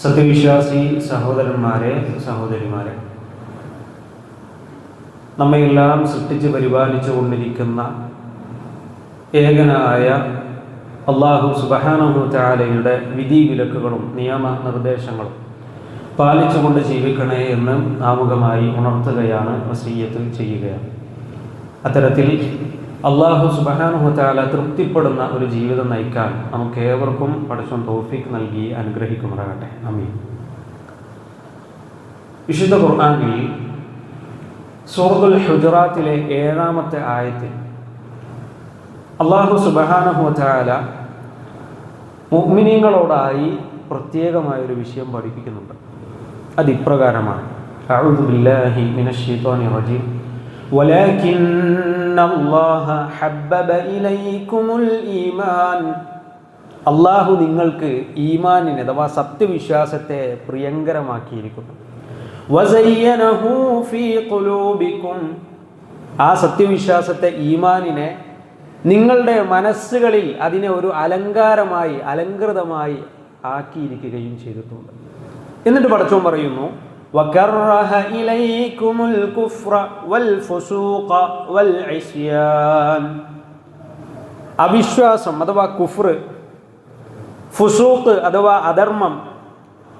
സത്യവിശ്വാസി സഹോദരന്മാരെ സഹോദരിമാരെ നമ്മയെല്ലാം സൃഷ്ടിച്ച് പരിപാലിച്ചു കൊണ്ടിരിക്കുന്ന ഏകനായ അള്ളാഹു സുബഹാനഹു താലയുടെ വിധി വിലക്കുകളും നിയമ നിർദ്ദേശങ്ങളും പാലിച്ചുകൊണ്ട് ജീവിക്കണേ എന്ന് ആമുഖമായി ഉണർത്തുകയാണ് വസീയത്തിൽ ചെയ്യുകയാണ്. അത്തരത്തിൽ അള്ളാഹു സുബഹാനുഹു താല തൃപ്തിപ്പെടുന്ന ഒരു ജീവിതം നയിക്കാൻ നമുക്ക് ഏവർക്കും പഠിച്ചോൻ തോഫിക്ക് നൽകി അനുഗ്രഹിക്കുമാറാകട്ടെ അമീൻ വിശുദ്ധ ഖുർആാനിൽ സൂറത്തുൽ ഹുജറാത്തിലെ ഏഴാമത്തെ ആയത്തിൽ അള്ളാഹു സുബഹാനഹു താല മുഗ്മിനീങ്ങളോടായി പ്രത്യേകമായൊരു വിഷയം പഠിപ്പിക്കുന്നുണ്ട് അത് ഇപ്രകാരമാണ് أعوذ بالله من الشيطان الرجيم ولكن الله حبب إليكم الإيمان അള്ളാഹു നിങ്ങൾക്ക് ഈമാനിനെ അഥവാ സത്യവിശ്വാസത്തെ പ്രിയങ്കരമാക്കിയിരിക്കുന്നു വസയ്യനഹു ഫീ ഖുലൂബിക്കും ആ സത്യവിശ്വാസത്തെ ഈമാനിനെ നിങ്ങളുടെ മനസ്സുകളിൽ അതിനെ ഒരു അലങ്കാരമായി അലങ്കൃതമായി ആക്കിയിരിക്കുകയും ചെയ്തിട്ടുണ്ട് എന്നിട്ട് പടച്ചോൻ പറയുന്നു وكره إليكم الكفر والفسوق والعصيان അവിശ്വാസം അഥവാ കുഫ്ർ ഫുസൂഖ് അഥവാ അധർമ്മം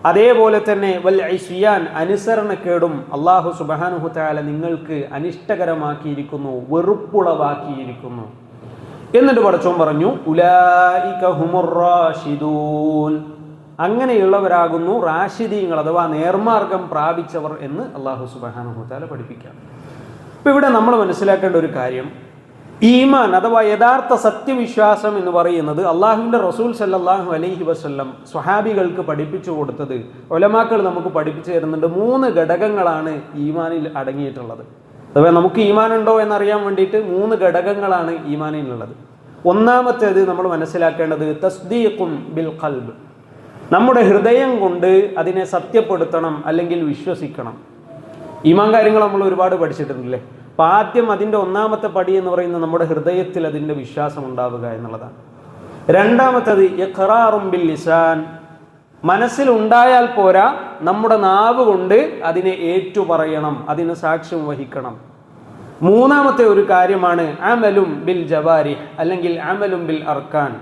അതേപോലെ തന്നെ വൽ ഐസിയാൻ അനുസരണക്കേടും അള്ളാഹു സുബാനുഹു താല നിങ്ങൾക്ക് അനിഷ്ടകരമാക്കിയിരിക്കുന്നു വെറുപ്പുളവാക്കിയിരിക്കുന്നു എന്നിട്ട് പടച്ചോൻ പറഞ്ഞു ഉലായിക ഹുമുറാഷിദൂൻ അങ്ങനെയുള്ളവരാകുന്നു റാഷിദീങ്ങൾ അഥവാ നേർമാർഗം പ്രാപിച്ചവർ എന്ന് അള്ളാഹു സുബാനുഹുത്താല പഠിപ്പിക്കാം. ഇപ്പം ഇവിടെ നമ്മൾ മനസ്സിലാക്കേണ്ട ഒരു കാര്യം ഈമാൻ അഥവാ യഥാർത്ഥ സത്യവിശ്വാസം എന്ന് പറയുന്നത് അള്ളാഹുവിന്റെ റസൂൽ സല്ലാഹു അലൈഹി വസ്ല്ലം സ്വഹാബികൾക്ക് പഠിപ്പിച്ചു കൊടുത്തത് ഒലമാക്കൾ നമുക്ക് പഠിപ്പിച്ചു തരുന്നുണ്ട് മൂന്ന് ഘടകങ്ങളാണ് ഈമാനിൽ അടങ്ങിയിട്ടുള്ളത്. അഥവാ നമുക്ക് ഈമാൻ ഉണ്ടോ എന്നറിയാൻ വേണ്ടിയിട്ട് മൂന്ന് ഘടകങ്ങളാണ് ഈമാനിലുള്ളത്. ഒന്നാമത്തേത് നമ്മൾ മനസ്സിലാക്കേണ്ടത് തസ്ദീഖും ബിൽ ഖൽബ്. നമ്മുടെ ഹൃദയം കൊണ്ട് അതിനെ സത്യപ്പെടുത്തണം അല്ലെങ്കിൽ വിശ്വസിക്കണം. ഈമാൻ കാര്യങ്ങൾ നമ്മൾ ഒരുപാട് പഠിച്ചിട്ടുണ്ടല്ലേ അപ്പം ആദ്യം അതിന്റെ ഒന്നാമത്തെ പടി എന്ന് പറയുന്നത് നമ്മുടെ ഹൃദയത്തിൽ അതിന്റെ വിശ്വാസം ഉണ്ടാവുക എന്നുള്ളതാണ്. രണ്ടാമത്തത് ബിൽ ലിസാൻ. മനസ്സിലുണ്ടായാൽ പോരാ നമ്മുടെ നാവ് കൊണ്ട് അതിനെ ഏറ്റുപറയണം അതിന് സാക്ഷ്യം വഹിക്കണം. മൂന്നാമത്തെ ഒരു കാര്യമാണ് അമലും ബിൽ ജവാരി അല്ലെങ്കിൽ അമലും ബിൽ അർക്കാൻ.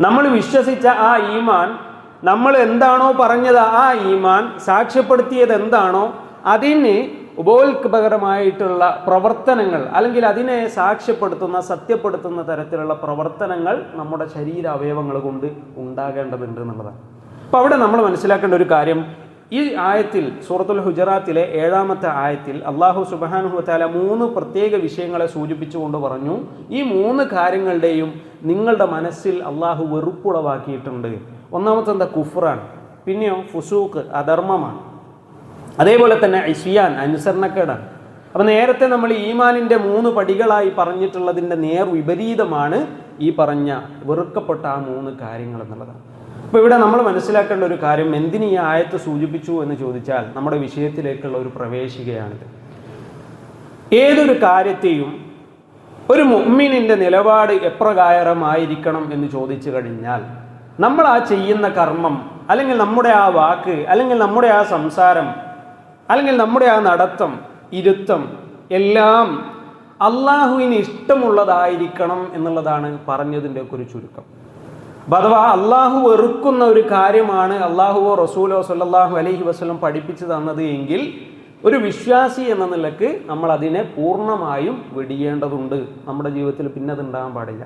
നമ്മൾ വിശ്വസിച്ച ആ ഈമാൻ നമ്മൾ എന്താണോ പറഞ്ഞത് ആ ഈമാൻ സാക്ഷ്യപ്പെടുത്തിയത് എന്താണോ അതിന് ഉപോത്പകരമായിട്ടുള്ള പ്രവർത്തനങ്ങൾ അല്ലെങ്കിൽ അതിനെ സാക്ഷ്യപ്പെടുത്തുന്ന സത്യപ്പെടുത്തുന്ന തരത്തിലുള്ള പ്രവർത്തനങ്ങൾ നമ്മുടെ ശരീര അവയവങ്ങൾ കൊണ്ട് ഉണ്ടാകേണ്ടതുണ്ട് എന്നുള്ളതാണ്. അപ്പോൾ അവിടെ നമ്മൾ മനസ്സിലാക്കേണ്ട ഒരു കാര്യം ഈ ആയത്തിൽ സൂറത്തുൽ ഹുജറാത്തിലെ ഏഴാമത്തെ ആയത്തിൽ അള്ളാഹു സുബാനുഹു താല മൂന്ന് പ്രത്യേക വിഷയങ്ങളെ സൂചിപ്പിച്ചുകൊണ്ട് പറഞ്ഞു ഈ മൂന്ന് കാര്യങ്ങളുടെയും നിങ്ങളുടെ മനസ്സിൽ അള്ളാഹു വെറുപ്പുളവാക്കിയിട്ടുണ്ട്. ഒന്നാമത്തെ എന്താ? കുഫറാണ്. പിന്നെയോ ഫുസൂക്ക് അധർമ്മമാണ്. അതേപോലെ തന്നെ ഇഷിയാൻ അനുസരണക്കേടാണ്. അപ്പം നേരത്തെ നമ്മൾ ഈമാനിന്റെ മൂന്ന് പടികളായി പറഞ്ഞിട്ടുള്ളതിന്റെ നേർ വിപരീതമാണ് ഈ പറഞ്ഞ വെറുക്കപ്പെട്ട ആ മൂന്ന് കാര്യങ്ങൾ എന്നുള്ളതാണ്. അപ്പോൾ ഇവിടെ നമ്മൾ മനസ്സിലാക്കേണ്ട ഒരു കാര്യം എന്തിന് ഈ ആയത്ത് സൂചിപ്പിച്ചു എന്ന് ചോദിച്ചാൽ നമ്മുടെ വിഷയത്തിലേക്കുള്ള ഒരു പ്രവേശികയാണിത്. ഏതൊരു കാര്യത്തെയും ഒരു മുഅ്മിനിന്റെ നിലപാട് എപ്രകാരമായിരിക്കണം എന്ന് ചോദിച്ചു കഴിഞ്ഞാൽ നമ്മൾ ആ ചെയ്യുന്ന കർമ്മം അല്ലെങ്കിൽ നമ്മുടെ ആ വാക്ക് അല്ലെങ്കിൽ നമ്മുടെ ആ സംസാരം അല്ലെങ്കിൽ നമ്മുടെ ആ നടത്തം ഇരുത്തം എല്ലാം അള്ളാഹുവിന് ഇഷ്ടമുള്ളതായിരിക്കണം എന്നുള്ളതാണ് പറഞ്ഞതിന്റെ ഒരു ചുരുക്കം. അപ്പം അഥവാ അള്ളാഹു വെറുക്കുന്ന ഒരു കാര്യമാണ് അള്ളാഹുവോ റസൂലോ സല്ലാഹു അലഹി വസ്ലം പഠിപ്പിച്ചു തന്നത് എങ്കിൽ ഒരു വിശ്വാസി എന്ന നിലയ്ക്ക് നമ്മൾ അതിനെ പൂർണമായും വെടിയേണ്ടതുണ്ട്. നമ്മുടെ ജീവിതത്തിൽ പിന്നെ അത് ഉണ്ടാകാൻ പാടില്ല.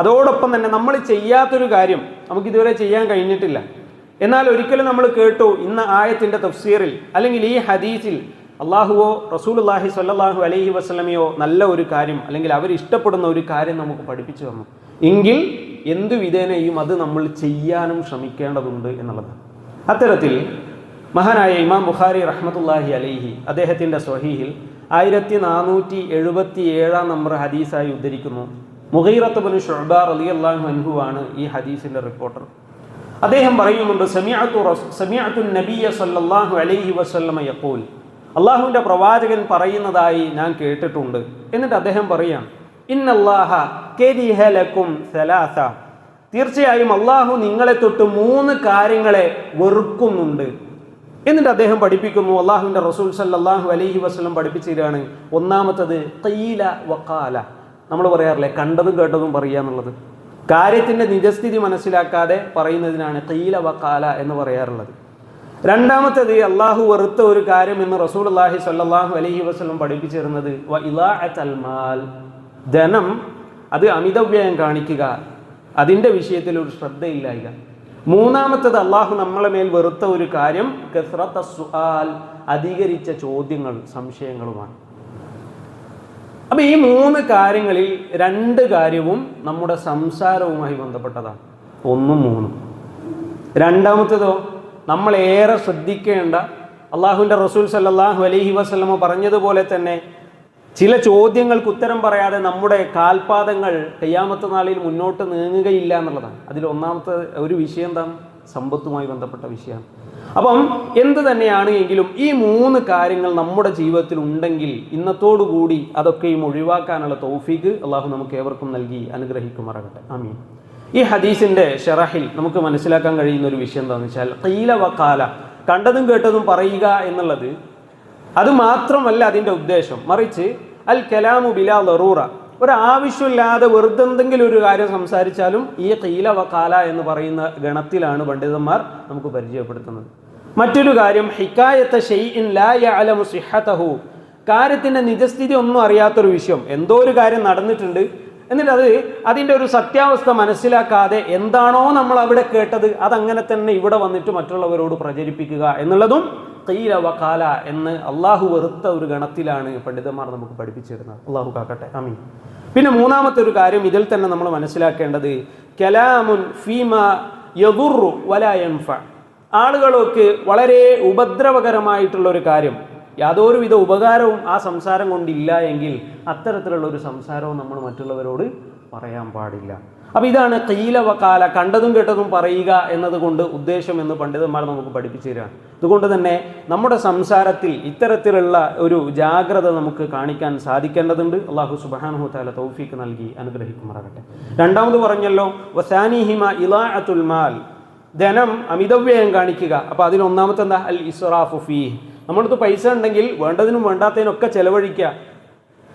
അതോടൊപ്പം തന്നെ നമ്മൾ ചെയ്യാത്തൊരു കാര്യം നമുക്ക് ഇതുവരെ ചെയ്യാൻ കഴിഞ്ഞിട്ടില്ല. എന്നാൽ ഒരിക്കലും നമ്മൾ കേട്ടു ഇന്ന ആയത്തിന്റെ തഫ്സീറിൽ അല്ലെങ്കിൽ ഈ ഹദീസിൽ അള്ളാഹുവോ റസൂലുല്ലാഹി സ്വല്ലല്ലാഹു അലൈഹി വസ്ലമയോ നല്ല ഒരു കാര്യം അല്ലെങ്കിൽ അവർ ഇഷ്ടപ്പെടുന്ന ഒരു കാര്യം നമുക്ക് പഠിപ്പിച്ചു തന്നു. എങ്കിൽ എന്തു വിധേനയും അത് നമ്മൾ ചെയ്യാനും ശ്രമിക്കേണ്ടതുണ്ട് എന്നുള്ളത് അത്തരത്തിൽ മഹാനായ ഇമാം ബുഖാരി റഹ്മത്തുല്ലാഹി അലൈഹി അദ്ദേഹത്തിന്റെ സ്വഹീഹിൽ ആയിരത്തി നാനൂറ്റി എഴുപത്തി ഏഴാം നമ്പർ ഹദീസായി ഉദ്ധരിക്കുന്നു. മുഹീറത്ത് ബനു ഷുബാർ അലി അള്ളാഹു അൻഹു ആണ് ഈ ഹദീസിന്റെ റിപ്പോർട്ടർ. അദ്ദേഹം പറയുന്നുണ്ട് സമിയാത്തു റസ് സമിഅത്തു നബിയ സല്ലല്ലാഹു അലൈഹി വസല്ലമ യഖൂൽ. അള്ളാഹുവിന്റെ പ്രവാചകൻ പറയുന്നതായി ഞാൻ കേട്ടിട്ടുണ്ട്. എന്നിട്ട് അദ്ദേഹം പറയാം ഇന്നല്ലാഹ കരിഹലക്കും സലാസ. തീർച്ചയായും അള്ളാഹു നിങ്ങളെ തൊട്ട് മൂന്ന് കാര്യങ്ങളെ വെറുക്കുന്നുണ്ട്. എന്നിട്ട് അദ്ദേഹം പഠിപ്പിക്കുന്നു അള്ളാഹുവിന്റെ റസൂൽ സല്ലാഹു അലൈഹി വസ്ലം പഠിപ്പിച്ചു തരികയാണ് ഒന്നാമത്തത് തൈല വക്കാല നമ്മൾ പറയാറില്ലേ? കണ്ടതും കേട്ടതും പറയുക എന്നുള്ളത്. കാര്യത്തിന്റെ നിജസ്ഥിതി മനസ്സിലാക്കാതെ പറയുന്നതിനാണ് തൈല വക്കാല എന്ന് പറയാറുള്ളത്. രണ്ടാമത്തേത് അള്ളാഹു വെറുത്ത ഒരു കാര്യം എന്ന് റസൂൽ അള്ളാഹി സല്ലാഹു അലഹി വസ്ലം പഠിപ്പിച്ചിരുന്നത് ധനം അത് അമിതവ്യയം കാണിക്കുക അതിന്റെ വിഷയത്തിൽ ഒരു ശ്രദ്ധയില്ലായിക. മൂന്നാമത്തത് അള്ളാഹു നമ്മളെ മേൽ വെറുത്ത ഒരു കാര്യം അധികരിച്ച ചോദ്യങ്ങൾ സംശയങ്ങളുമാണ്. അപ്പൊ ഈ മൂന്ന് കാര്യങ്ങളിൽ രണ്ട് കാര്യവും നമ്മുടെ സംസാരവുമായി ബന്ധപ്പെട്ടതാണ്. ഒന്നും മൂന്നും. രണ്ടാമത്തേതോ നമ്മൾ ഏറെ ശ്രദ്ധിക്കേണ്ട അള്ളാഹുവിന്റെ റസൂൽ സല്ലാഹു അലൈഹി വസ്ലമ പറഞ്ഞതുപോലെ തന്നെ ചില ചോദ്യങ്ങൾക്ക് ഉത്തരം പറയാതെ നമ്മുടെ കാൽപാദങ്ങൾ കയ്യാമത്തെ നാളിൽ മുന്നോട്ട് നീങ്ങുകയില്ല എന്നുള്ളതാണ്. അതിൽ ഒന്നാമത്തെ ഒരു വിഷയം എന്താണ്? സമ്പത്തുമായി ബന്ധപ്പെട്ട വിഷയമാണ്. അപ്പം എന്ത് തന്നെയാണ് എങ്കിലും ഈ മൂന്ന് കാര്യങ്ങൾ നമ്മുടെ ജീവിതത്തിൽ ഉണ്ടെങ്കിൽ ഇന്നത്തോടുകൂടി അതൊക്കെയും ഒഴിവാക്കാനുള്ള തൗഫീക്ക് അള്ളാഹു നമുക്ക് ഏവർക്കും നൽകി അനുഗ്രഹിക്കുമാറാകട്ടെ. ആമീൻ. ഈ ഹദീസിന്റെ ഷെറഹിൽ നമുക്ക് മനസ്സിലാക്കാൻ കഴിയുന്ന ഒരു വിഷയം എന്താണെന്ന് വെച്ചാൽ കൈല വക്കാല കണ്ടതും കേട്ടതും പറയുക എന്നുള്ളത് അത് മാത്രമല്ല അതിന്റെ ഉദ്ദേശം. മറിച്ച് അൽ കലാമു ബിലാ ലറൂറ ഒരാവശ്യമില്ലാതെ വെറുതെ എന്തെങ്കിലും ഒരു കാര്യം സംസാരിച്ചാലും ഈ കീല വക്കാല എന്ന് പറയുന്ന ഗണത്തിലാണ് പണ്ഡിതന്മാർ നമുക്ക് പരിചയപ്പെടുത്തുന്നത്. മറ്റൊരു കാര്യം ഹിക്കായത്തെ ഷെയ്ഇൻ ലായ അലമു സിഹത്തഹു കാര്യത്തിന്റെ നിജസ്ഥിതി ഒന്നും അറിയാത്തൊരു വിഷയം. എന്തോ ഒരു കാര്യം നടന്നിട്ടുണ്ട്. എന്നിട്ട് അത് അതിന്റെ ഒരു സത്യാവസ്ഥ മനസ്സിലാക്കാതെ എന്താണോ നമ്മൾ അവിടെ കേട്ടത് അതങ്ങനെ തന്നെ ഇവിടെ വന്നിട്ട് മറ്റുള്ളവരോട് പ്രചരിപ്പിക്കുക എന്നുള്ളതും കീല വക്കാല എന്ന് അള്ളാഹു വെറുത്ത ഒരു ഗണത്തിലാണ് പണ്ഡിതന്മാർ നമുക്ക് പഠിപ്പിച്ചിരുന്നത്. അള്ളാഹു കാക്കട്ടെ. അമീൻ പിന്നെ മൂന്നാമത്തെ ഒരു കാര്യം ഇതിൽ തന്നെ നമ്മൾ മനസ്സിലാക്കേണ്ടത് കലാമുൻ ഫീമ യദുറു വലായൻഫ ആളുകൾക്ക് വളരെ ഉപദ്രവകരമായിട്ടുള്ള ഒരു കാര്യം. യാതൊരുവിധ ഉപകാരവും ആ സംസാരം കൊണ്ടില്ല എങ്കിൽ അത്തരത്തിലുള്ള ഒരു സംസാരവും നമ്മൾ മറ്റുള്ളവരോട് പറയാൻ പാടില്ല. അപ്പോൾ ഇതാണ് കീല വക്കാല കണ്ടതും കേട്ടതും പറയുക എന്നതുകൊണ്ട് ഉദ്ദേശം എന്ന് പണ്ഡിതന്മാർ നമുക്ക് പഠിപ്പിച്ചു തരാണ് അതുകൊണ്ട് തന്നെ നമ്മുടെ സംസാരത്തിൽ ഇത്തരത്തിലുള്ള ഒരു ജാഗ്രത നമുക്ക് കാണിക്കാൻ സാധിക്കേണ്ടതുണ്ട്. അള്ളാഹു സുബാനഹു താല തൗഫീക്ക് നൽകി അനുഗ്രഹിക്കുമാറാകട്ടെ. രണ്ടാമത് പറഞ്ഞല്ലോ വസാനിഹിമ ഇലാഅത്തുൽ മാൽ. ധനം അമിതവ്യയം കാണിക്കുക. അപ്പോൾ അതിൽ ഒന്നാമത്തെ എന്താ അൽ ഇസ്റാഫു ഫീ. നമ്മളടുത്ത് പൈസ ഉണ്ടെങ്കിൽ വേണ്ടതിനും വേണ്ടാത്തതിനൊക്കെ ചെലവഴിക്കുക.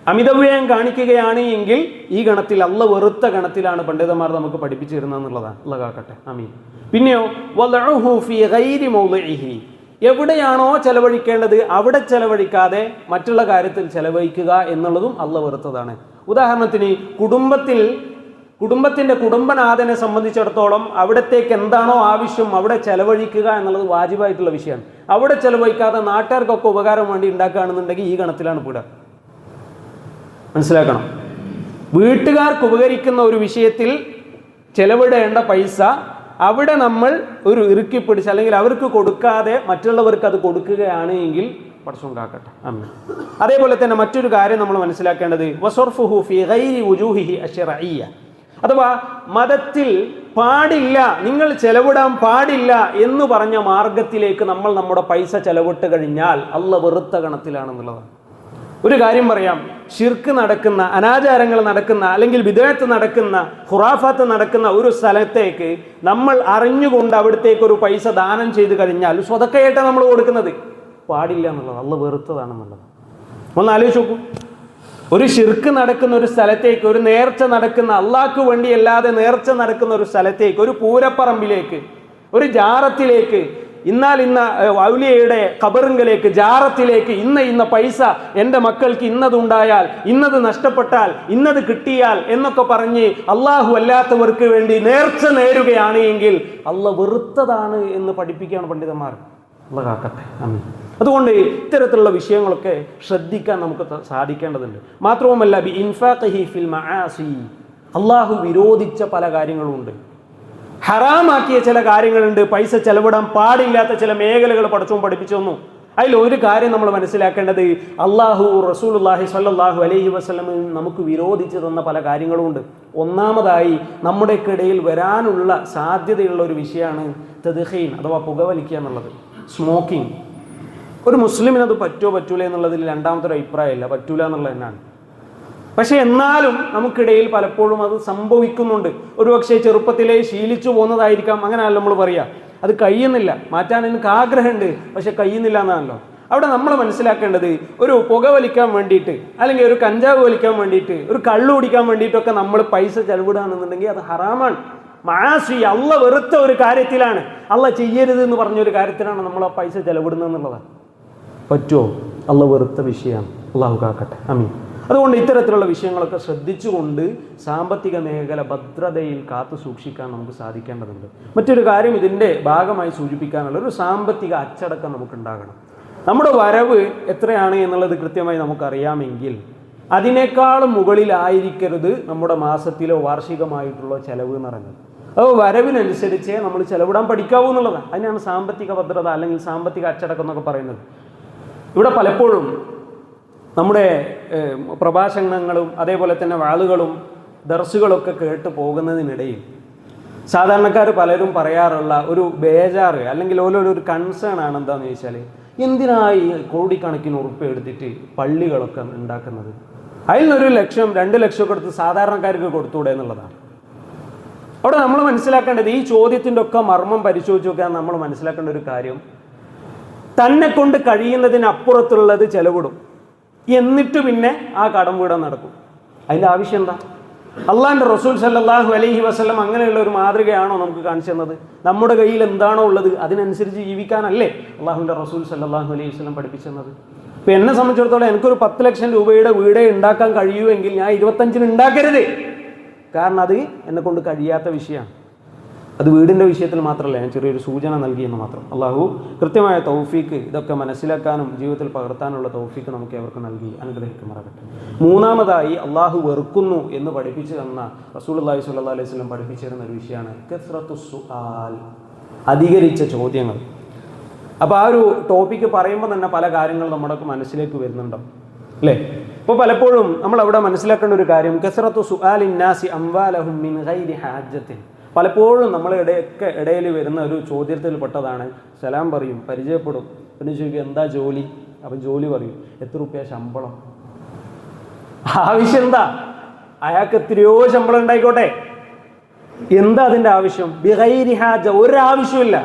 അമിതവ്യയം കാണിക്കുകയാണ് എങ്കിൽ ഈ ഗണത്തിൽ അല്ല വെറുത്ത ഗണത്തിലാണ് പണ്ഡിതന്മാർ നമുക്ക് പഠിപ്പിച്ചു തരുന്നത് എന്നുള്ളതാണ് അല്ല കാക്കട്ടെ അമീൻ പിന്നെയോ. എവിടെയാണോ ചെലവഴിക്കേണ്ടത് അവിടെ ചെലവഴിക്കാതെ മറ്റുള്ള കാര്യത്തിൽ ചെലവഴിക്കുക എന്നുള്ളതും അല്ല വെറുത്തതാണ്. ഉദാഹരണത്തിന് കുടുംബത്തിൽ കുടുംബത്തിന്റെ കുടുംബനാഥനെ സംബന്ധിച്ചിടത്തോളം അവിടത്തേക്ക് എന്താണോ ആവശ്യം അവിടെ ചെലവഴിക്കുക എന്നുള്ളത് വാജിബായിട്ടുള്ള വിഷയമാണ്. അവിടെ ചെലവഴിക്കാതെ നാട്ടുകാർക്കൊക്കെ ഉപകാരം വേണ്ടി ഉണ്ടാക്കുകയാണെന്നുണ്ടെങ്കിൽ ഈ ഗണത്തിലാണ് പെടുക. മനസ്സിലാക്കണം. വീട്ടുകാർക്ക് ഉപകരിക്കുന്ന ഒരു വിഷയത്തിൽ ചെലവിടേണ്ട പൈസ അവിടെ നമ്മൾ ഒരു ഇറുക്കി പിടിച്ച് അല്ലെങ്കിൽ അവർക്ക് കൊടുക്കാതെ മറ്റുള്ളവർക്ക് അത് കൊടുക്കുകയാണ് എങ്കിൽ പടച്ചോൻ കാക്കട്ടെ അമ്മ അതേപോലെ തന്നെ മറ്റൊരു കാര്യം നമ്മൾ മനസ്സിലാക്കേണ്ടത് വസർഫുഹു ഫി ഗൈരി വുജൂഹിഹി അശ്ശറഇയ്യ അഥവാ മതത്തിൽ പാടില്ല നിങ്ങൾ ചെലവിടാൻ പാടില്ല എന്ന് പറഞ്ഞ മാർഗത്തിലേക്ക് നമ്മൾ നമ്മുടെ പൈസ ചെലവിട്ട് കഴിഞ്ഞാൽ അല്ല വെറുത്ത കണത്തിലാണെന്നുള്ളതാണ് ഒരു കാര്യം പറയാം ഷിർക്ക് നടക്കുന്ന അനാചാരങ്ങൾ നടക്കുന്ന അല്ലെങ്കിൽ വിദേഹത്ത് നടക്കുന്ന ഖുറാഫത്ത് നടക്കുന്ന ഒരു സ്ഥലത്തേക്ക് നമ്മൾ അറിഞ്ഞുകൊണ്ട് അവിടത്തേക്ക് ഒരു പൈസ ദാനം ചെയ്ത് കഴിഞ്ഞാൽ സ്വതക്കയായിട്ടാണ് നമ്മൾ കൊടുക്കുന്നത്. പാടില്ല എന്നുള്ളത് അള്ള വെറുത്തതാണെന്നുള്ളത്. ഒന്ന് ആലോചിച്ച് നോക്കൂ. ഒരു ഷിർക്ക് നടക്കുന്ന ഒരു സ്ഥലത്തേക്ക് ഒരു നേർച്ച നടക്കുന്ന അള്ളാഹ്ക്ക് വേണ്ടിയല്ലാതെ നേർച്ച നടക്കുന്ന ഒരു സ്ഥലത്തേക്ക് ഒരു പൂരപ്പറമ്പിലേക്ക് ഒരു ജാറത്തിലേക്ക് ഇന്നാൽ ഇന്ന ഔലിയയുടെ ഖബറിങ്കലേക്ക് ജാറത്തിലേക്ക് ഇന്ന ഇന്ന പൈസ എന്റെ മക്കൾക്ക് ഇന്നതുണ്ടായാൽ ഇന്നത് നഷ്ടപ്പെട്ടാൽ ഇന്നത് കിട്ടിയാൽ എന്നൊക്കെ പറഞ്ഞ് അള്ളാഹു അല്ലാത്തവർക്ക് വേണ്ടി നേർച്ച നേരുകയാണ് എങ്കിൽ അള്ള വെറുത്തതാണ് എന്ന് പഠിപ്പിക്കുകയാണ് പണ്ഡിതന്മാർ. അള്ള കാക്കട്ടെ. ആമീൻ. അതുകൊണ്ട് ഇത്തരത്തിലുള്ള വിഷയങ്ങളൊക്കെ ശ്രദ്ധിക്കാൻ നമുക്ക് സാധിക്കേണ്ടതുണ്ട്. മാത്രവുമല്ല ബി ഇൻഫാഖി ഫിൽ മആസി. അള്ളാഹു വിരോധിച്ച പല കാര്യങ്ങളുമുണ്ട്. ഹറാമാക്കിയ ചില കാര്യങ്ങളുണ്ട്. പൈസ ചെലവിടാൻ പാടില്ലാത്ത ചില മേഖലകൾ പഠിച്ചും പഠിപ്പിച്ചു തന്നു അതിൽ ഒരു കാര്യം നമ്മൾ മനസ്സിലാക്കേണ്ടത് അള്ളാഹു റസൂലുല്ലാഹി സല്ലാഹു അലൈഹി വസല്ലം നമുക്ക് വിരോധിച്ച് തന്ന പല കാര്യങ്ങളുമുണ്ട്. ഒന്നാമതായി നമ്മുടെക്കിടയിൽ വരാനുള്ള സാധ്യതയുള്ള ഒരു വിഷയമാണ് തെദ്ഹീൻ അഥവാ പുകവലിക്കുക എന്നുള്ളത്. സ്മോക്കിംഗ് ഒരു മുസ്ലിമിന് അത് പറ്റുമോ പറ്റൂല എന്നുള്ളതിൽ രണ്ടാമത്തെ ഒരു അഭിപ്രായമില്ല. പറ്റൂല എന്നുള്ളത് തന്നെയാണ്. പക്ഷെ എന്നാലും നമുക്കിടയിൽ പലപ്പോഴും അത് സംഭവിക്കുന്നുണ്ട്. ഒരുപക്ഷെ ചെറുപ്പത്തിലെ ശീലിച്ചു പോകുന്നതായിരിക്കാം. അങ്ങനെയല്ല നമ്മൾ പറയുക അത് കഴിയുന്നില്ല. മാറ്റാൻ എനിക്ക് ആഗ്രഹമുണ്ട് പക്ഷെ കഴിയുന്നില്ല എന്നാണല്ലോ. അവിടെ നമ്മൾ മനസ്സിലാക്കേണ്ടത് ഒരു പുക വലിക്കാൻ വേണ്ടിയിട്ട് അല്ലെങ്കിൽ ഒരു കഞ്ചാവ് വലിക്കാൻ വേണ്ടിയിട്ട് ഒരു കള്ളു കുടിക്കാൻ വേണ്ടിയിട്ടൊക്കെ നമ്മൾ പൈസ ചെലവിടുകയാണെന്നുണ്ടെങ്കിൽ അത് ഹറാമാണ്. മാസി അള്ള വെറുത്ത ഒരു കാര്യത്തിലാണ്. അള്ള ചെയ്യരുത് എന്ന് പറഞ്ഞൊരു കാര്യത്തിലാണ് നമ്മൾ ആ പൈസ ചെലവിടുന്നത് പറ്റുമോ അള്ള വെറുത്ത വിഷയമാണ് അള്ളാഹു കാക്കട്ടെ. അമീൻ അതുകൊണ്ട് ഇത്തരത്തിലുള്ള വിഷയങ്ങളൊക്കെ ശ്രദ്ധിച്ചുകൊണ്ട് സാമ്പത്തിക മേഖല ഭദ്രതയിൽ കാത്തു സൂക്ഷിക്കാൻ നമുക്ക് സാധിക്കേണ്ടതുണ്ട്. മറ്റൊരു കാര്യം ഇതിന്റെ ഭാഗമായി സൂചിപ്പിക്കാനുള്ള ഒരു സാമ്പത്തിക അച്ചടക്കം നമുക്കുണ്ടാകണം. നമ്മുടെ വരവ് എത്രയാണ് എന്നുള്ളത് കൃത്യമായി നമുക്കറിയാമെങ്കിൽ അതിനേക്കാളും മുകളിലായിരിക്കരുത് നമ്മുടെ മാസത്തിലോ വാർഷികമായിട്ടുള്ള ചെലവ് എന്ന് പറയുന്നത് അപ്പോൾ വരവിനനുസരിച്ചേ നമ്മൾ ചെലവിടാൻ പഠിക്കാവൂ എന്നുള്ളതാണ്. അതിനാണ് സാമ്പത്തിക ഭദ്രത അല്ലെങ്കിൽ സാമ്പത്തിക അച്ചടക്കം എന്നൊക്കെ പറയുന്നത്. ഇവിടെ പലപ്പോഴും നമ്മുടെ പ്രഭാഷണങ്ങളും അതേപോലെ തന്നെ വാളുകളും ദർസുകളൊക്കെ കേട്ട് പോകുന്നതിനിടയിൽ സാധാരണക്കാർ പലരും പറയാറുള്ള ഒരു ബേജാറ് അല്ലെങ്കിൽ ഓരോ ഒരു കൺസേൺ ആണ് എന്താണെന്ന് ചോദിച്ചാൽ എന്തിനായി കോടിക്കണക്കിന് ഉറുപ്പ് എടുത്തിട്ട് പള്ളികളൊക്കെ ഉണ്ടാക്കുന്നത്? അതിൽ നിന്നൊരു ലക്ഷം രണ്ട് ലക്ഷമൊക്കെ എടുത്ത് സാധാരണക്കാർക്ക് കൊടുത്തൂടെ എന്നുള്ളതാണ്. അവിടെ നമ്മൾ മനസ്സിലാക്കേണ്ടത് ഈ ചോദ്യത്തിന്റെ ഒക്കെ മർമ്മം പരിശോധിച്ച് നോക്കാൻ നമ്മൾ മനസ്സിലാക്കേണ്ട ഒരു കാര്യം. തന്നെ കൊണ്ട് കഴിയുന്നതിനപ്പുറത്തുള്ളത് ചെലവിടും. എന്നിട്ട് പിന്നെ ആ കടം വീടാൻ നടക്കും. അതിന്റെ ആവശ്യം എന്താ? അള്ളാന്റെ റസൂൽ സല്ലാഹു അലൈഹി വസ്ലം അങ്ങനെയുള്ള ഒരു മാതൃകയാണോ നമുക്ക് കാണിച്ചു തന്നത്? നമ്മുടെ കയ്യിൽ എന്താണോ ഉള്ളത് അതിനനുസരിച്ച് ജീവിക്കാനല്ലേ അള്ളാഹുവിന്റെ റസൂൽ സല്ലാഹു അലൈഹി വസ്ലം പഠിപ്പിച്ചെന്നത് ഇപ്പം എന്നെ സംബന്ധിച്ചിടത്തോളം എനിക്കൊരു പത്ത് ലക്ഷം രൂപയുടെ വീടേ ഉണ്ടാക്കാൻ കഴിയുമെങ്കിൽ ഞാൻ ഇരുപത്തഞ്ചിന് ഉണ്ടാക്കരുത്. കാരണം അത് എന്നെ കൊണ്ട് കഴിയാത്ത വിഷയമാണ്. അത് വീടിന്റെ വിഷയത്തിൽ മാത്രമല്ല ഞാൻ ചെറിയൊരു സൂചന നൽകിയെന്ന് മാത്രം. അള്ളാഹു കൃത്യമായ തൗഫീക്ക് ഇതൊക്കെ മനസ്സിലാക്കാനും ജീവിതത്തിൽ പകർത്താനുള്ള തൗഫീക്ക് നമുക്ക് അവർക്ക് നൽകി. അനുഗ്രഹിക്കുമാറാകട്ടെ. മൂന്നാമതായി അള്ളാഹു വെറുക്കുന്നു എന്ന് പഠിപ്പിച്ചു തന്ന റസൂൽ അള്ളാഹി അലൈഹി സ്വലം പഠിപ്പിച്ചു തരുന്ന ഒരു വിഷയമാണ് സുആൽ. അധികരിച്ച ചോദ്യങ്ങൾ. അപ്പോൾ ആ ഒരു ടോപ്പിക്ക് പറയുമ്പോൾ തന്നെ പല കാര്യങ്ങൾ നമ്മുടെ മനസ്സിലേക്ക് വരുന്നുണ്ടോ അല്ലേ? ഇപ്പോൾ പലപ്പോഴും നമ്മൾ അവിടെ മനസ്സിലാക്കേണ്ട ഒരു കാര്യം കസറത്തു സുആലിന്നാസി അംവാലഹും മിൻ ഗൈരി പലപ്പോഴും നമ്മളെ ഇടയൊക്കെ ഇടയിൽ വരുന്ന ഒരു ചോദ്യത്തിൽ പെട്ടതാണ് സലാം പറയും പരിചയപ്പെടും. പിന്നെ ചോദിക്കും എന്താ ജോലി? അപ്പം ജോലി പറയും എത്ര റുപ്യ ശമ്പളം? ആവശ്യം എന്താ? അയാൾക്ക് എത്രയോ ശമ്പളം ഉണ്ടായിക്കോട്ടെ. എന്താ അതിന്റെ ആവശ്യം? ബിഹൈരി ഹാജ ഒരാവശ്യമില്ല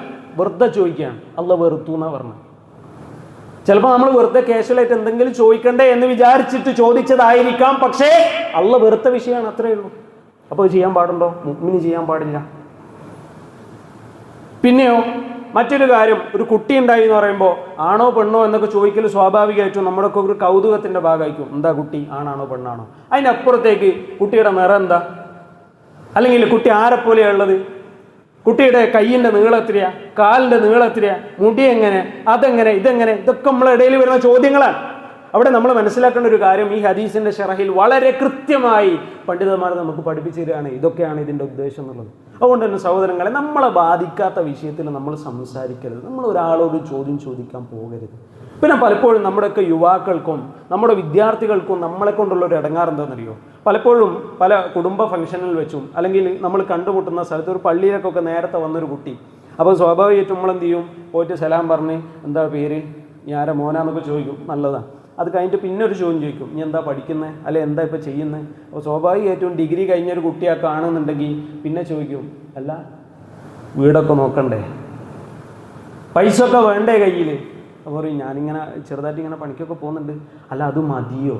വെറുതെ ചോദിക്കുകയാണ്. അല്ല വെറുത്തു എന്നാ പറഞ്ഞത്. ചിലപ്പോൾ നമ്മൾ വെറുതെ കാഷ്വലായിട്ട് എന്തെങ്കിലും ചോദിക്കണ്ടേ എന്ന് വിചാരിച്ചിട്ട് ചോദിച്ചതായിരിക്കാം. പക്ഷേ അള്ള വെറുത്ത വിഷയമാണ് അത്രയേ ഉള്ളൂ. അപ്പോൾ ചെയ്യാൻ പാടുണ്ടോ? മുഗ്മിന് ചെയ്യാൻ പാടില്ല. പിന്നെയോ മറ്റൊരു കാര്യം ഒരു കുട്ടി ഉണ്ടായി എന്ന് പറയുമ്പോൾ ആണോ പെണ്ണോ എന്നൊക്കെ ചോദിക്കൽ സ്വാഭാവികമായിട്ടും നമ്മുടെയൊക്കെ ഒരു കൗതുകത്തിന്റെ ഭാഗമായിരിക്കും. എന്താ കുട്ടി? ആണാണോ പെണ്ണാണോ? അതിനപ്പുറത്തേക്ക് കുട്ടിയുടെ നിറം എന്താ? അല്ലെങ്കിൽ കുട്ടി ആരെപ്പോലെയാണ് ഉള്ളത്? കുട്ടിയുടെ എത്രയാ? കാലിന്റെ നീളം എത്രയാ? മുടി എങ്ങനെ? അതെങ്ങനെ? ഇതെങ്ങനെ? ഇതൊക്കെ നമ്മളെ ഇടയിൽ വരുന്ന ചോദ്യങ്ങളാണ്. അവിടെ നമ്മൾ മനസ്സിലാക്കേണ്ട ഒരു കാര്യം ഈ ഹദീസിന്റെ ഷറഹിൽ വളരെ കൃത്യമായി പണ്ഡിതന്മാർ നമുക്ക് പഠിപ്പിച്ചു തരികയാണ്. ഇതൊക്കെയാണ് ഇതിന്റെ ഉദ്ദേശം എന്നുള്ളത്. അതുകൊണ്ട് തന്നെ സഹോദരങ്ങളെ നമ്മളെ ബാധിക്കാത്ത വിഷയത്തിൽ നമ്മൾ സംസാരിക്കരുത്. നമ്മൾ ഒരാളോട് ചോദ്യം ചോദിക്കാൻ പോകരുത്. പിന്നെ പലപ്പോഴും നമ്മുടെയൊക്കെ യുവാക്കൾക്കും നമ്മുടെ വിദ്യാർത്ഥികൾക്കും നമ്മളെ കൊണ്ടുള്ള ഒരു ഇടങ്ങാർ എന്താണെന്നറിയോ? പലപ്പോഴും പല കുടുംബ ഫംഗ്ഷനിൽ വെച്ചും അല്ലെങ്കിൽ നമ്മൾ കണ്ടുമുട്ടുന്ന സ്ഥലത്ത് ഒരു പള്ളിയിലൊക്കെ നേരത്തെ വന്നൊരു കുട്ടി. അപ്പോൾ സ്വാഭാവികമായിട്ടും നമ്മൾ എന്ത് ചെയ്യും പോയിട്ട് സലാം പറഞ്ഞ് എന്താ പേര്? ഞാരെ മോനാന്നൊക്കെ ചോദിക്കും. നല്ലതാണ് അത് കഴിഞ്ഞിട്ട് പിന്നെ ഒരു ചോദ്യം ചോദിക്കും. നീ എന്താ പഠിക്കുന്നത് അല്ലെ എന്താ ഇപ്പോൾ ചെയ്യുന്നത് അപ്പോൾ സ്വാഭാവികമായിട്ടും ഡിഗ്രി കഴിഞ്ഞൊരു കുട്ടിയൊക്കെ കാണുന്നുണ്ടെങ്കിൽ പിന്നെ ചോദിക്കും അല്ല വീടൊക്കെ നോക്കണ്ടേ? പൈസ ഒക്കെ വേണ്ടേ കയ്യിൽ അപ്പോൾ പറയും ഞാനിങ്ങനെ ചെറുതായിട്ട് ഇങ്ങനെ പണിക്കൊക്കെ പോകുന്നുണ്ട്. അല്ല അത് മതിയോ?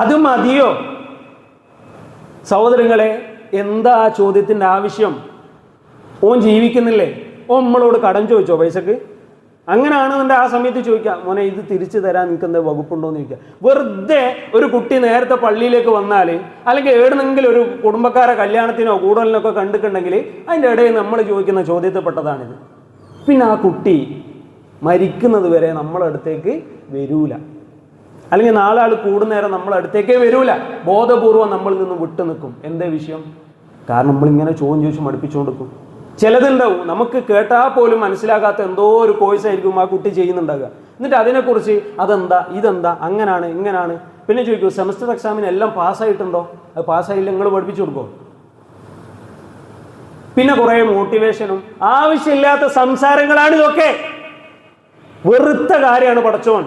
അത് മതിയോ? സഹോദരങ്ങളെ എന്താ ആ ചോദ്യത്തിന്റെ ആവശ്യം? ഓൻ ജീവിക്കുന്നില്ലേ? ഓ നമ്മളോട് കടം ചോദിച്ചോ പൈസക്ക്? അങ്ങനെയാണെന്നുണ്ടെ ആ സമയത്ത് ചോദിക്കാം മോനെ ഇത് തിരിച്ചു തരാൻ നിങ്ങൾക്ക് എന്താ വകുപ്പുണ്ടോ എന്ന് ചോദിക്കാം വെറുതെ ഒരു കുട്ടി നേരത്തെ പള്ളിയിലേക്ക് വന്നാൽ അല്ലെങ്കിൽ എവിടുന്നെങ്കിലും ഒരു കുടുംബക്കാരെ കല്യാണത്തിനോ കൂടലിനൊക്കെ കണ്ടിട്ടുണ്ടെങ്കിൽ അതിന്റെ ഇടയിൽ നമ്മൾ ചോദിക്കുന്ന ചോദ്യത്തിൽപ്പെട്ടതാണിത്. പിന്നെ ആ കുട്ടി മരിക്കുന്നത് വരെ നമ്മളെ അടുത്തേക്ക് വരൂല. അല്ലെങ്കിൽ നാലാൾ കൂടുന്നേരം നമ്മളെ അടുത്തേക്കേ വരൂല. ബോധപൂർവം നമ്മളിൽ നിന്ന് വിട്ടു നിൽക്കും. എന്തേ വിഷയം? കാരണം നമ്മളിങ്ങനെ ചോദ്യം ചോദിച്ച് മടുപ്പിച്ചുകൊണ്ടിരിക്കും ചിലതുണ്ടാവും നമുക്ക് കേട്ടാൽ പോലും മനസ്സിലാകാത്ത എന്തോ ഒരു കോഴ്സ് ആയിരിക്കും ആ കുട്ടി ചെയ്യുന്നുണ്ടാകുക എന്നിട്ട് അതിനെക്കുറിച്ച് അതെന്താ ഇതെന്താ അങ്ങനാണ് ഇങ്ങനാണ്. പിന്നെ ചോദിക്കൂ സെമസ്റ്റർ എക്സാമിന് എല്ലാം പാസ്സായിട്ടുണ്ടോ? അത് പാസ്സായില്ല നിങ്ങൾ പഠിപ്പിച്ചു കൊടുക്കോ പിന്നെ കുറേ മോട്ടിവേഷനും ആവശ്യമില്ലാത്ത സംസാരങ്ങളാണ് ഇതൊക്കെ വെറുത്ത കാര്യമാണ് പടച്ചോൻ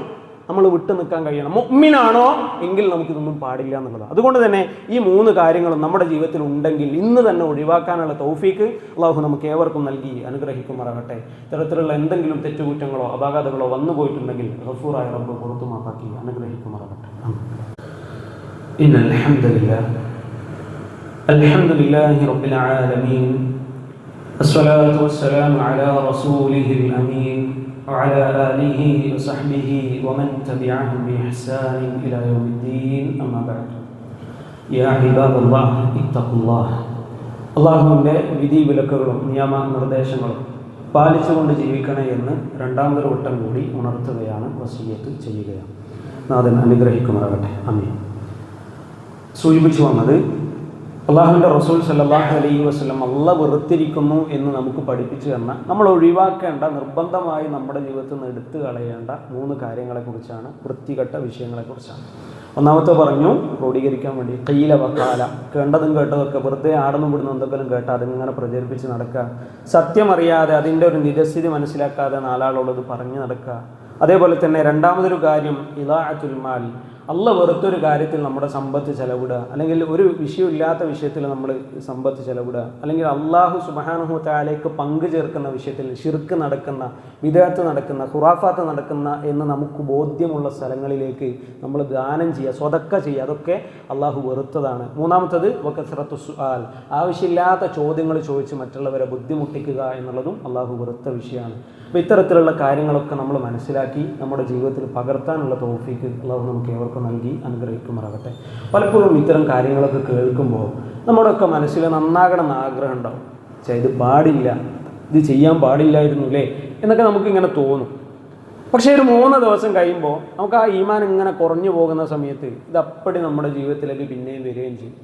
നമ്മൾ വിട്ടു നിൽക്കാൻ കഴിയണം മുഗ്മിനാണോ എങ്കിൽ നമുക്കിതൊന്നും പാടില്ല എന്നുള്ളതാണ് അതുകൊണ്ട് തന്നെ ഈ മൂന്ന് കാര്യങ്ങളും നമ്മുടെ ജീവിതത്തിൽ ഉണ്ടെങ്കിൽ ഇന്ന് തന്നെ ഒഴിവാക്കാനുള്ള തൗഫീക്ക് അള്ളാഹു നമുക്ക് ഏവർക്കും നൽകി അനുഗ്രഹിക്കുമാറാകട്ടെ ഇത്തരത്തിലുള്ള എന്തെങ്കിലും തെറ്റുകുറ്റങ്ങളോ അപാകതകളോ വന്നു പോയിട്ടുണ്ടെങ്കിൽ ഗഫൂറായ റബ്ബ് പുറത്തു മാപ്പാക്കി അനുഗ്രഹിക്കുമാറാകട്ടെ إن الحمد لله الحمد لله رب العالمين الصلاة والسلام على رسوله الأمين وعلى آله وصحبه ومن تبعهم بإحسان إلى يوم الدين أما بعد يا عباد الله اتقوا الله അള്ളാഹുവിൻ്റെ വിധി വിലക്കുകളും നിയമ നിർദ്ദേശങ്ങളും പാലിച്ചുകൊണ്ട് ജീവിക്കണേ എന്ന് രണ്ടാമതൊരു വട്ടം കൂടി ഉണർത്തുകയാണ് വസീയത്ത് ചെയ്യുകയാണ് നാഥൻ അനുഗ്രഹിക്കുമാറാകട്ടെ അമീൻ സൂചിപ്പിച്ചു വന്നത് അള്ളാഹുവിന്റെ റസൂൽ സല്ലാഹു അലൈഹി വസ്ലം അള്ള വെറുത്തിരിക്കുന്നു എന്ന് നമുക്ക് പഠിപ്പിച്ചു തന്ന നമ്മൾ ഒഴിവാക്കേണ്ട നിർബന്ധമായി നമ്മുടെ ജീവിതത്തിൽ നിന്ന് എടുത്തു കളയേണ്ട മൂന്ന് കാര്യങ്ങളെക്കുറിച്ചാണ് വൃത്തികെട്ട വിഷയങ്ങളെക്കുറിച്ചാണ്. ഒന്നാമത്തെ പറഞ്ഞു ക്രോഡീകരിക്കാൻ വേണ്ടി. കയ്യില വക്കാല കേണ്ടതും കേട്ടതൊക്കെ വെറുതെ ആടുന്നു വിടുന്നു എന്തെങ്കിലും കേട്ട അതിങ്ങനെ പ്രചരിപ്പിച്ച് നടക്കുക. സത്യമറിയാതെ അതിന്റെ ഒരു നിരസ്ഥിതി മനസ്സിലാക്കാതെ നാലാളുള്ളത് പറഞ്ഞു നടക്കുക. അതേപോലെ തന്നെ രണ്ടാമതൊരു കാര്യം ഇതാ മാൽ. അള്ള വെറുത്തൊരു കാര്യത്തിൽ നമ്മുടെ സമ്പത്ത് ചെലവിടുക. അല്ലെങ്കിൽ ഒരു വിഷയമില്ലാത്ത വിഷയത്തിൽ നമ്മൾ സമ്പത്ത് ചെലവിടുക. അല്ലെങ്കിൽ അള്ളാഹു സുബാനുഹു താലേക്ക് പങ്കു ചേർക്കുന്ന വിഷയത്തിൽ ഷിർക്ക് നടക്കുന്ന വിദേഹത്ത് നടക്കുന്ന ഖുറാഫാത്ത് നടക്കുന്ന എന്ന് നമുക്ക് ബോധ്യമുള്ള സ്ഥലങ്ങളിലേക്ക് നമ്മൾ ദാനം ചെയ്യുക സ്വതക്ക ചെയ്യുക. അതൊക്കെ അള്ളാഹു വെറുത്തതാണ്. മൂന്നാമത്തത് വക്കസറത്ത് സുആൽ. ആവശ്യമില്ലാത്ത ചോദ്യങ്ങൾ ചോദിച്ച് മറ്റുള്ളവരെ ബുദ്ധിമുട്ടിക്കുക എന്നുള്ളതും അള്ളാഹു വെറുത്ത വിഷയമാണ്. അപ്പോൾ ഇത്തരത്തിലുള്ള കാര്യങ്ങളൊക്കെ നമ്മൾ മനസ്സിലാക്കി നമ്മുടെ ജീവിതത്തിൽ പകർത്താനുള്ള തോഫിക്ക് അള്ളാഹു നമുക്ക് ഏവർക്കും നൽകി അനുഗ്രഹിക്കുമാറാകട്ടെ. പലപ്പോഴും ഇത്തരം കാര്യങ്ങളൊക്കെ കേൾക്കുമ്പോൾ നമ്മുടെയൊക്കെ മനസ്സിൽ നന്നാകണം എന്ന് ആഗ്രഹം ഉണ്ടാവും. പക്ഷേ ഇത് പാടില്ല. ഇത് ചെയ്യാൻ പാടില്ലായിരുന്നു അല്ലേ? എന്നൊക്കെ നമുക്കിങ്ങനെ തോന്നും. പക്ഷേ ഒരു മൂന്ന് ദിവസം കഴിയുമ്പോൾ നമുക്ക് ആ ഈമാൻ ഇങ്ങനെ കുറഞ്ഞു പോകുന്ന സമയത്ത് ഇത് അപ്പടി നമ്മുടെ ജീവിതത്തിലേക്ക് പിന്നെയും വരികയും ചെയ്യും.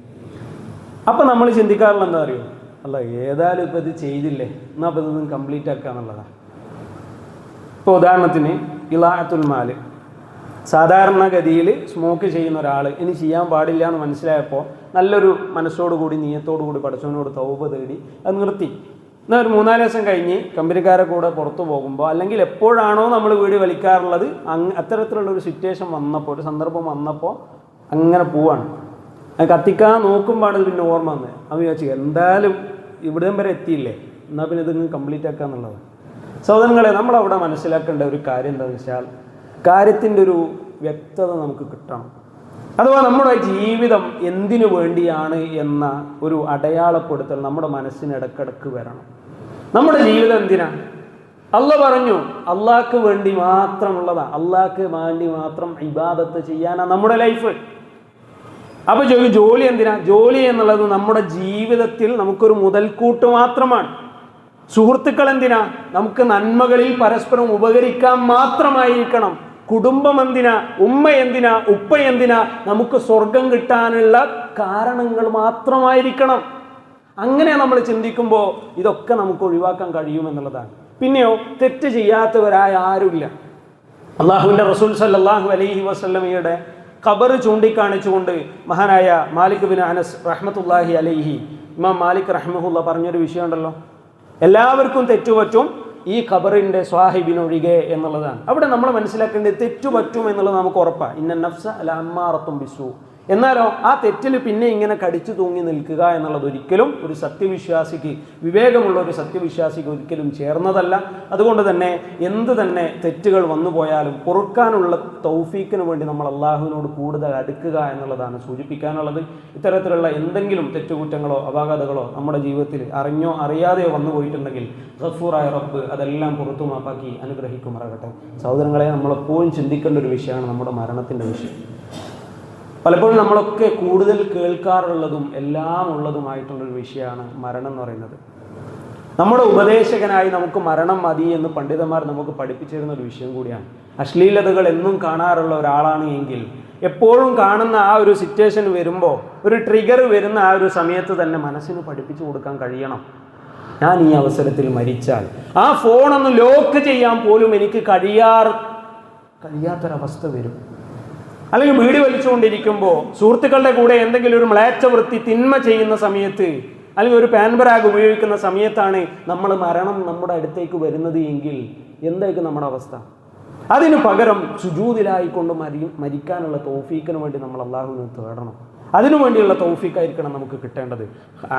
അപ്പം നമ്മൾ ചിന്തിക്കാറുള്ള എന്താ അറിയോ? അല്ല ഏതായാലും ഇപ്പോൾ ഇത് ചെയ്തില്ലേ? എന്നാൽ അപ്പോൾ ഇതൊന്നും കംപ്ലീറ്റ് ആക്കുക എന്നുള്ളതാണ് ഇപ്പോൾ ഉദാഹരണത്തിന് ഇലാഅത്തുൽ മാൽ. സാധാരണഗതിയിൽ സ്മോക്ക് ചെയ്യുന്ന ഒരാൾ ഇനി ചെയ്യാൻ പാടില്ല എന്ന് മനസ്സിലായപ്പോൾ നല്ലൊരു മനസ്സോടുകൂടി നീയത്തോടുകൂടി നീയത്തോടു കൂടി പഠിച്ചവനോട് തൗപ തേടി അത് നിർത്തി. എന്നാൽ ഒരു മൂന്നാൽ ദിവസം കഴിഞ്ഞ് കമ്പനിക്കാരെ കൂടെ പുറത്തു പോകുമ്പോൾ അല്ലെങ്കിൽ എപ്പോഴാണോ നമ്മൾ വീട് വലിക്കാറുള്ളത് അങ്ങ് അത്തരത്തിലുള്ള ഒരു സിറ്റുവേഷൻ വന്നപ്പോൾ ഒരു സന്ദർഭം വന്നപ്പോൾ അങ്ങനെ പോവാണ്. അത് കത്തിക്കാൻ നോക്കുമ്പോഴാണ് ഇത് പിന്നെ ഓർമ്മ വന്നത്. അവൻ വിചാരിച്ചു എന്തായാലും ഇവിടം വരെ എത്തിയില്ലേ? എന്നാൽ പിന്നെ ഇത് കംപ്ലീറ്റ് ആക്കുക എന്നുള്ളത് സഹോദരങ്ങളെ നമ്മളവിടെ മനസ്സിലാക്കേണ്ട ഒരു കാര്യം എന്താണെന്ന് വെച്ചാൽ കാര്യത്തിന്റെ ഒരു വ്യക്തത നമുക്ക് കിട്ടണം. അഥവാ നമ്മുടെ ജീവിതം എന്തിനു വേണ്ടിയാണ് എന്ന ഒരു അടയാളപ്പെടുത്തൽ നമ്മുടെ മനസ്സിന് ഇടക്കിടക്ക് വരണം. നമ്മുടെ ജീവിതം എന്തിനാണ് അല്ല പറഞ്ഞു അള്ളാഹ്ക്ക് വേണ്ടി മാത്രമുള്ളതാ. അള്ളാഹ്ക്ക് വേണ്ടി മാത്രം ഇബാദത്ത് ചെയ്യാനാ നമ്മുടെ ലൈഫ്. അപ്പൊ ജോലി എന്തിനാ? ജോലി എന്നുള്ളത് നമ്മുടെ ജീവിതത്തിൽ നമുക്കൊരു മുതൽക്കൂട്ട് മാത്രമാണ്. സുഹൃത്തുക്കൾ എന്തിനാ നമുക്ക് നന്മകളിൽ പരസ്പരം ഉപകരിക്കാൻ മാത്രമായിരിക്കണം. കുടുംബം എന്തിനാ? ഉമ്മ എന്തിനാ? ഉപ്പ എന്തിനാ? നമുക്ക് സ്വർഗം കിട്ടാനുള്ള കാരണങ്ങൾ മാത്രമായിരിക്കണം. അങ്ങനെ നമ്മൾ ചിന്തിക്കുമ്പോൾ ഇതൊക്കെ നമുക്ക് ഒഴിവാക്കാൻ കഴിയുമെന്നുള്ളതാണ് പിന്നെയോ തെറ്റ് ചെയ്യാത്തവരായ ആരുമില്ല. അള്ളാഹുവിന്റെ റസൂൽ സല്ലാഹു അലൈഹി വസല്ലമയുടെ ഖബർ ചൂണ്ടിക്കാണിച്ചുകൊണ്ട് മഹാനായ മാലിക് ബിൻ അനസ് റഹ്മത്തുല്ലാഹി അലൈഹി ഇമാം മാലിക് റഹ്മുല്ല പറഞ്ഞൊരു വിഷയമുണ്ടല്ലോ. എല്ലാവർക്കും തെറ്റുപറ്റും ഈ ഖബറിന്റെ സ്വാഹിബിനൊഴികെ എന്നുള്ളതാണ്. അവിടെ നമ്മൾ മനസ്സിലാക്കേണ്ടത് തെറ്റുപറ്റും എന്നുള്ളത് നമുക്ക് ഉറപ്പാണ് ഇന്ന നഫ്സ അല്ല അമ്മാറത്തും ബിസു എന്നാലോ ആ തെറ്റിൽ പിന്നെ ഇങ്ങനെ കടിച്ചു തൂങ്ങി നിൽക്കുക എന്നുള്ളത് ഒരിക്കലും ഒരു സത്യവിശ്വാസിക്ക് വിവേകമുള്ള ഒരു സത്യവിശ്വാസിക്ക് ഒരിക്കലും ചേർന്നതല്ല. അതുകൊണ്ട് തന്നെ എന്ത് തന്നെ തെറ്റുകൾ വന്നു പോയാലും പൊറുക്കാനുള്ള തൗഫീക്കിന് വേണ്ടി നമ്മൾ അള്ളാഹുവിനോട് കൂടുതൽ അടുക്കുക എന്നുള്ളതാണ് സൂചിപ്പിക്കാനുള്ളത്. ഇത്തരത്തിലുള്ള എന്തെങ്കിലും തെറ്റുകുറ്റങ്ങളോ അപാകതകളോ നമ്മുടെ ജീവിതത്തിൽ അറിഞ്ഞോ അറിയാതെയോ വന്നു പോയിട്ടുണ്ടെങ്കിൽ ഗഫൂറായ റബ്ബ് അതെല്ലാം പുറത്തു മാപ്പാക്കി അനുഗ്രഹിക്കുമാറാകട്ടെ. സഹോദരങ്ങളെ നമ്മളെപ്പോഴും ചിന്തിക്കേണ്ട ഒരു വിഷയമാണ് നമ്മുടെ മരണത്തിന്റെ വിഷയം. പലപ്പോഴും നമ്മളൊക്കെ കൂടുതൽ കേൾക്കാറുള്ളതും എല്ലാം ഉള്ളതുമായിട്ടുള്ളൊരു വിഷയമാണ് മരണം എന്ന് പറയുന്നത്. നമ്മുടെ ഉപദേശകനായി നമുക്ക് മരണം മതി എന്ന് പണ്ഡിതന്മാർ നമുക്ക് പഠിപ്പിച്ചു തരുന്ന ഒരു വിഷയം കൂടിയാണ്. അശ്ലീലതകൾ എന്നും കാണാറുള്ള ഒരാളാണ് എങ്കിൽ എപ്പോഴും കാണുന്ന ആ ഒരു സിറ്റുവേഷൻ വരുമ്പോൾ ഒരു ട്രിഗർ വരുന്ന ആ ഒരു സമയത്ത് തന്നെ മനസ്സിന് പഠിപ്പിച്ചു കൊടുക്കാൻ കഴിയണം. ഞാൻ ഈ അവസരത്തിൽ മരിച്ചാൽ ആ ഫോണൊന്ന് ലോക്ക് ചെയ്യാൻ പോലും എനിക്ക് കഴിയാറ് കഴിയാത്തൊരവസ്ഥ വരും. അല്ലെങ്കിൽ വീട് വലിച്ചുകൊണ്ടിരിക്കുമ്പോൾ സുഹൃത്തുക്കളുടെ കൂടെ എന്തെങ്കിലും ഒരു മ്ലേച്ഛ വൃത്തി തിന്മ ചെയ്യുന്ന സമയത്ത് അല്ലെങ്കിൽ ഒരു പാൻബറാഗ് ഉപയോഗിക്കുന്ന സമയത്താണ് നമ്മൾ മരണം നമ്മുടെ അടുത്തേക്ക് വരുന്നത് എങ്കിൽ എന്തായിരിക്കും നമ്മുടെ അവസ്ഥ? അതിനു പകരം സുജൂതിലായിക്കൊണ്ട് മരി മരിക്കാനുള്ള തോഫീക്കിന് വേണ്ടി നമ്മൾ അള്ളാഹുവിനെ തേടണം. അതിനു വേണ്ടിയുള്ള തൗഫീക്കായിരിക്കണം നമുക്ക് കിട്ടേണ്ടത്.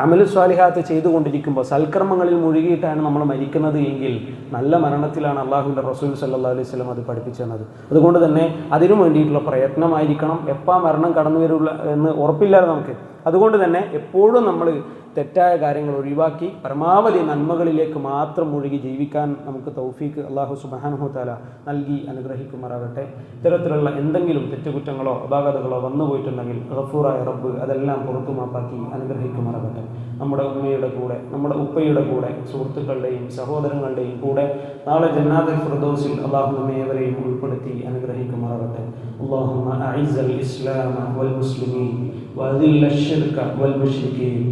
അമലു സ്വാലിഹാത്ത് ചെയ്തുകൊണ്ടിരിക്കുമ്പോൾ സൽക്കർമ്മങ്ങളിൽ മുഴുകിയിട്ടാണ് നമ്മൾ മരിക്കുന്നത് എങ്കിൽ നല്ല മരണത്തിലാണ് അള്ളാഹുവിന്റെ റസൂൽ സല്ലാ അലൈഹി സ്വലം അത് പഠിപ്പിച്ചത്. അതുകൊണ്ട് തന്നെ അതിനു വേണ്ടിയിട്ടുള്ള പ്രയത്നമായിരിക്കണം. എപ്പോൾ മരണം കടന്നു വരുള്ള എന്ന് ഉറപ്പില്ലാതെ നമുക്ക്. അതുകൊണ്ട് തന്നെ എപ്പോഴും നമ്മൾ തെറ്റായ കാര്യങ്ങൾ ഒഴിവാക്കി പരമാവധി നന്മകളിലേക്ക് മാത്രം മുഴുകി ജീവിക്കാൻ നമുക്ക് തൗഫീക്ക് അള്ളാഹു സുബാനുഹു താല നൽകി അനുഗ്രഹിക്കുമാറാകട്ടെ ഇത്തരത്തിലുള്ള എന്തെങ്കിലും തെറ്റുകുറ്റങ്ങളോ അപാകതകളോ വന്നു പോയിട്ടുണ്ടെങ്കിൽ ഗഫൂറായ റബ്ബ് അതെല്ലാം പുറത്തു മാപ്പാക്കി അനുഗ്രഹിക്കുമാറാകട്ടെ നമ്മുടെ ഉമ്മയുടെ കൂടെ നമ്മുടെ ഉപ്പയുടെ കൂടെ സുഹൃത്തുക്കളുടെയും സഹോദരങ്ങളുടെയും കൂടെ നാളെ ജന്നാദ് ഫിർദോസിൽ അള്ളാഹു നമ്മേവരെയും ഉൾപ്പെടുത്തി അനുഗ്രഹിക്കുമാറാകട്ടെ اللهم أعز الإسلام والمسلمين وأذل الشرك والمشركين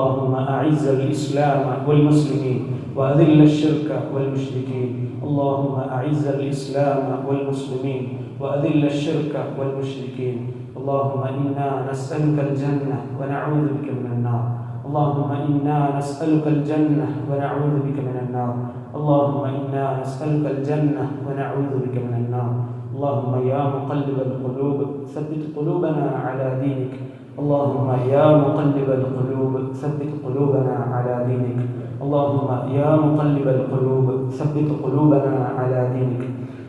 اللهم أعز الإسلام والمسلمين وأذل الشرك والمشركين. اللهم أعز الإسلام والمسلمين وأذل الشرك والمشركين. اللهم إنا نسألك الجنة ونعوذ بك من النار. اللهم إنا نسألك الجنة ونعوذ بك من النار. اللهم إنا نسألك الجنة ونعوذ بك من النار. اللهم يا مقلب القلوب ثبت قلوبنا على دينك. اللهم يا مقلب القلوب ثبت قلوبنا على دينك. اللهم يا مقلب القلوب ثبت قلوبنا على دينك.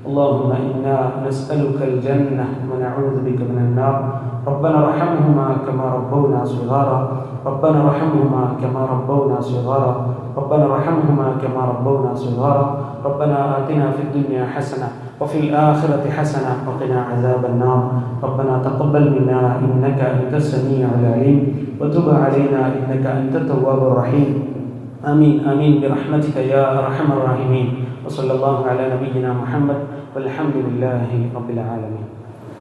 اللهم إنا نسألك الجنة ونعوذ بك من النار. ربنا ارحمهما كما ربونا صغارا. ربنا ارحمهما كما ربونا صغارا. ربنا ارحمهما كما ربونا صغارا. ربنا آتنا في الدنيا حسنة وفي الآخرة حسنة وقنا عذاب النار. ربنا تقبل منا إنك أنت السميع العليم. وتب علينا إنك أنت التواب الرحيم. آمين آمين. برحمتك يا أرحم الراحمين. وصلى الله على نبينا محمد والحمد لله رب العالمين.